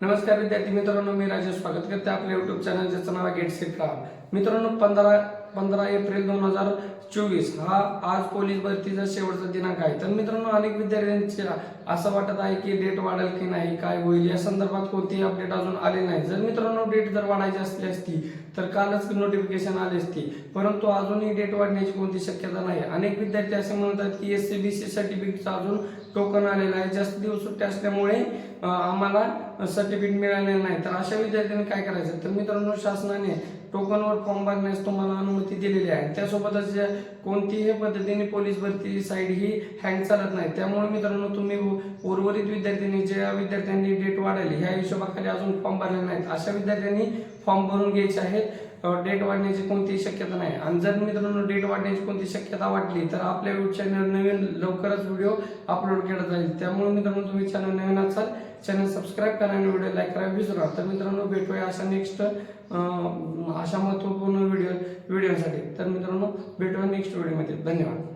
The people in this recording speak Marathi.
नमस्कार विद्यार्थी मित्रांनो मी राजेश स्वागत करते आपल्या युट्यूब चॅनल ज्याचं नाव गेट सेट का मित्रांनो पंधरा पंधरा एप्रिल दोन हजार चोवीस. हा आज पोलीस भरतीचा शेवटचा दिनांक आहे. तर मित्रांनो अनेक विद्यार्थ्यांचे असं वाटत आहे की डेट वाढेल की नाही काय होईल या संदर्भात कोणतीही अपडेट अजून आले नाही. जर मित्रांनो डेट जर वाढायची असली असती तर कालच नोटिफिकेशन आली असती. परंतु अजूनही डेट वाढण्याची कोणती शक्यता नाही. अनेक विद्यार्थी असे म्हणतात की एस सी बी सी सर्टिफिकेटचा अजून टोकन आलेला आहे. जास्त दिवस सुट्ट्या असल्यामुळे आम्हाला सर्टिफिकेट मिळालेलं नाही. तर अशा विद्यार्थ्यांनी काय करायचं? तर मित्रांनो शासनाने टोकनवर फॉर्म भरण्यास तुम्हाला अनुमती दिलेली आहे? त्यासोबतच ज्या कोणतीही पद्धतीने पोलीस भरती साईड ही हँग चालत नाही. त्यामुळे मित्रांनो तुम्ही उर्वरित विद्यार्थ्यांनी ज्या विद्यार्थ्यांनी डेट वाढाली ह्या हिशोबाखाली अजून फॉर्म भरले नाहीत. अशा विद्यार्थ्यांनी फॉर्म भरून घ्यायचे आहेत. डेट वाढण्याची कोणतीही शक्यता नाही. आणि जर मित्रांनो डेट वाढण्याची कोणती शक्यता वाटली तर आपल्या युट्यूब चॅनल नवीन लवकरच व्हिडिओ अपलोड केला जाईल. त्यामुळे मित्रांनो तुम्ही चॅनल नवीन असाल चॅनल सबस्क्राईब करा आणि व्हिडिओ लाईक करा. विसरू नका. तर मित्रांनो भेटूया अशा नेक्स्ट अशा महत्त्वपूर्ण व्हिडिओ व्हिडिओसाठी. तर मित्रांनो भेटूया नेक्स्ट व्हिडिओमध्ये धन्यवाद.